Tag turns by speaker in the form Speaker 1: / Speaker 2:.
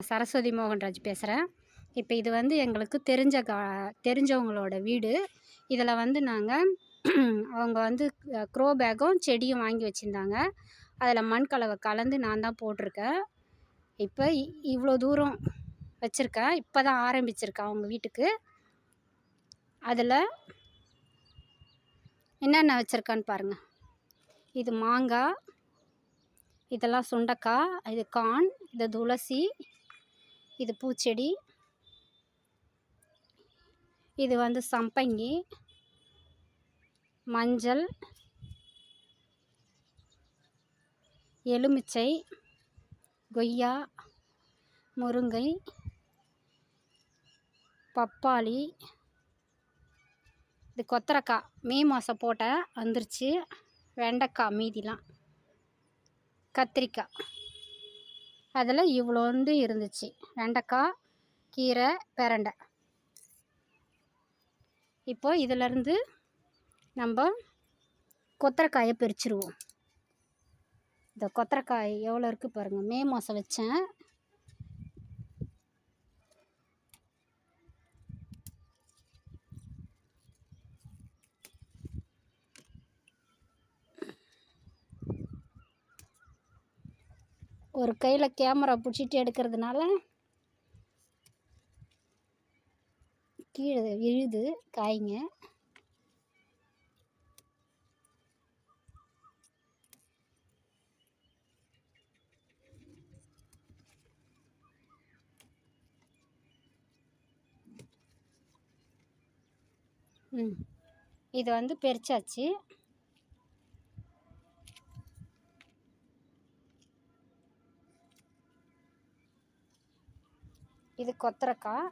Speaker 1: சரஸ்வதி மோகன்ராஜ் பேசுகிறேன் இப்போ இது வந்து எங்களுக்கு தெரிஞ்ச கா தெரிஞ்சவங்களோட வீடு. இதில் வந்து நாங்கள் அவங்க வந்து க்ரோ பேக்கும் செடியும் வாங்கி வச்சுருந்தாங்க. அதில் மண் கலவை கலந்து நான் தான் போட்டிருக்கேன். இப்போ இவ்வளோ தூரம் வச்சுருக்கேன் இப்போ தான் ஆரம்பிச்சிருக்கேன் அவங்க வீட்டுக்கு. அதில் என்னென்ன வச்சுருக்கான்னு பாருங்கள் இது மாங்காய் இதெல்லாம் சுண்டக்காய் இது கான் இது துளசி இது பூச்செடி. இது வந்து சம்பங்கி. மஞ்சள். எலுமிச்சை. கொய்யா. முருங்கை. பப்பாளி. இது கொத்தரக்காய். மே மாதம் போட்ட வந்துருச்சு. வெண்டைக்காய் மீதிலாம். கத்திரிக்காய். அதில் இவ்வளோண்டு இருந்துச்சு. வெண்டைக்காய் கீரை பெரண்டை. இப்போ இதிலருந்து நம்ம கொத்தரக்காயை பிரிச்சுருவோம். இந்த கொத்தரக்காய் எவ்வளோ இருக்குது பாருங்கள் மே மாதம் வச்சேன். ஒரு கையில் கேமரா பிடிச்சிட்டு எடுக்கிறதுனால கீழே விழுது காய்ங்க. ம். இது வந்து பெரிச்சாச்சு இது கொத்தரக்காய்